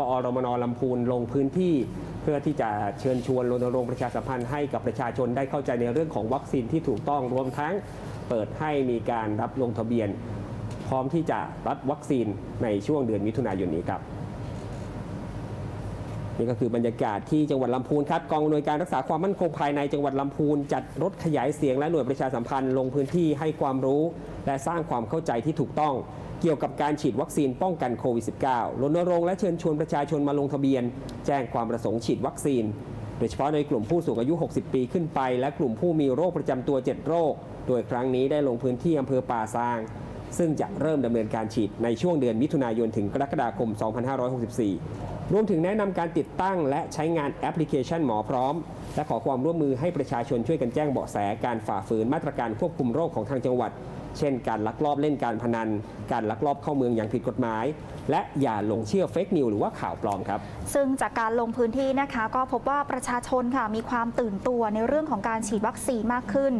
กอรมนลำพูนลงพื้นที่ เพื่อที่จะเชิญชวนรณรงค์ประชาสัมพันธ์ให้กับประชาชนได้เข้าใจในเรื่องของวัคซีนที่ถูกต้องรวมทั้งเปิดให้มีการรับลงทะเบียน พร้อมที่จะรับวัคซีนในช่วงเดือนมิถุนายนนี้ครับนี่ก็คือบรรยากาศที่จังหวัดลำพูนครับกองอำนวยการรักษาความมั่นคงภายในจังหวัดลำพูนจัดรถขยายเสียงและหน่วยประชาสัมพันธ์ลงพื้นที่ให้ความรู้ และสร้างความเข้าใจที่ถูกต้อง เกี่ยวกับการฉีดวัคซีนป้องกันโควิด -19 รณรงค์และเชิญชวนประชาชนมาลงทะเบียน แจ้งความประสงค์ฉีดวัคซีน โดยเฉพาะในกลุ่มผู้สูงอายุ 60 ปีขึ้นไป และกลุ่มผู้มีโรคประจำตัว 7 โรค โดยครั้งนี้ได้ลงพื้นที่อำเภอป่าซาง ซึ่งจะเริ่มดำเนินการฉีดในช่วงเดือนมิถุนายนถึงกรกฎาคม 2564 รวมถึงแนะนำการติดตั้งและใช้งานแอปพลิเคชันหมอพร้อม และขอความร่วมมือให้ประชาชนช่วยกันแจ้งเบาะแสการฝ่าฝืนมาตรการควบคุมโรคของทางจังหวัด เช่น การลักลอบเล่นการพนัน การลักลอบเข้าเมืองอย่างผิดกฎหมาย และอย่าหลงเชื่อเฟกนิวหรือว่าข่าวปลอมครับ ซึ่งจากการลงพื้นที่นะคะ ก็พบว่าประชาชนค่ะมีความตื่นตัวในเรื่องของการฉีดวัคซีนมากขึ้น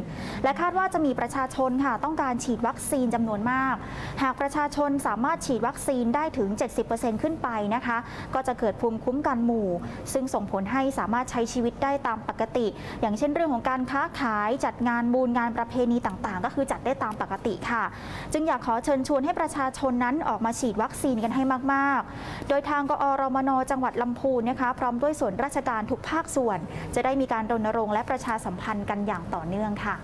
และคาดว่าจะมีประชาชนค่ะต้องการฉีดวัคซีนจำนวนมาก หากประชาชนสามารถฉีดวัคซีนได้ถึง 70%ขึ้นไปนะคะ ก็จะเกิดภูมิคุ้มกันหมู่ ซึ่งส่งผลให้สามารถใช้ชีวิตได้ตามปกติ อย่างเช่นเรื่องของการค้าขายจัดงานบูญงานประเพณีต่างๆ ก็คือจัดได้ตามปกตติค่ะ จึงอยากขอเชิญชวนให้ประชาชนนั้นออกมาฉีดวัคซีนกันให้มาก ๆ โดยทางกอรมนจังหวัดลำพูนนะคะ พร้อมด้วยส่วนราชการทุกภาคส่วน จะได้มีการรณรงค์และประชาสัมพันธ์กันอย่างต่อเนื่องค่ะ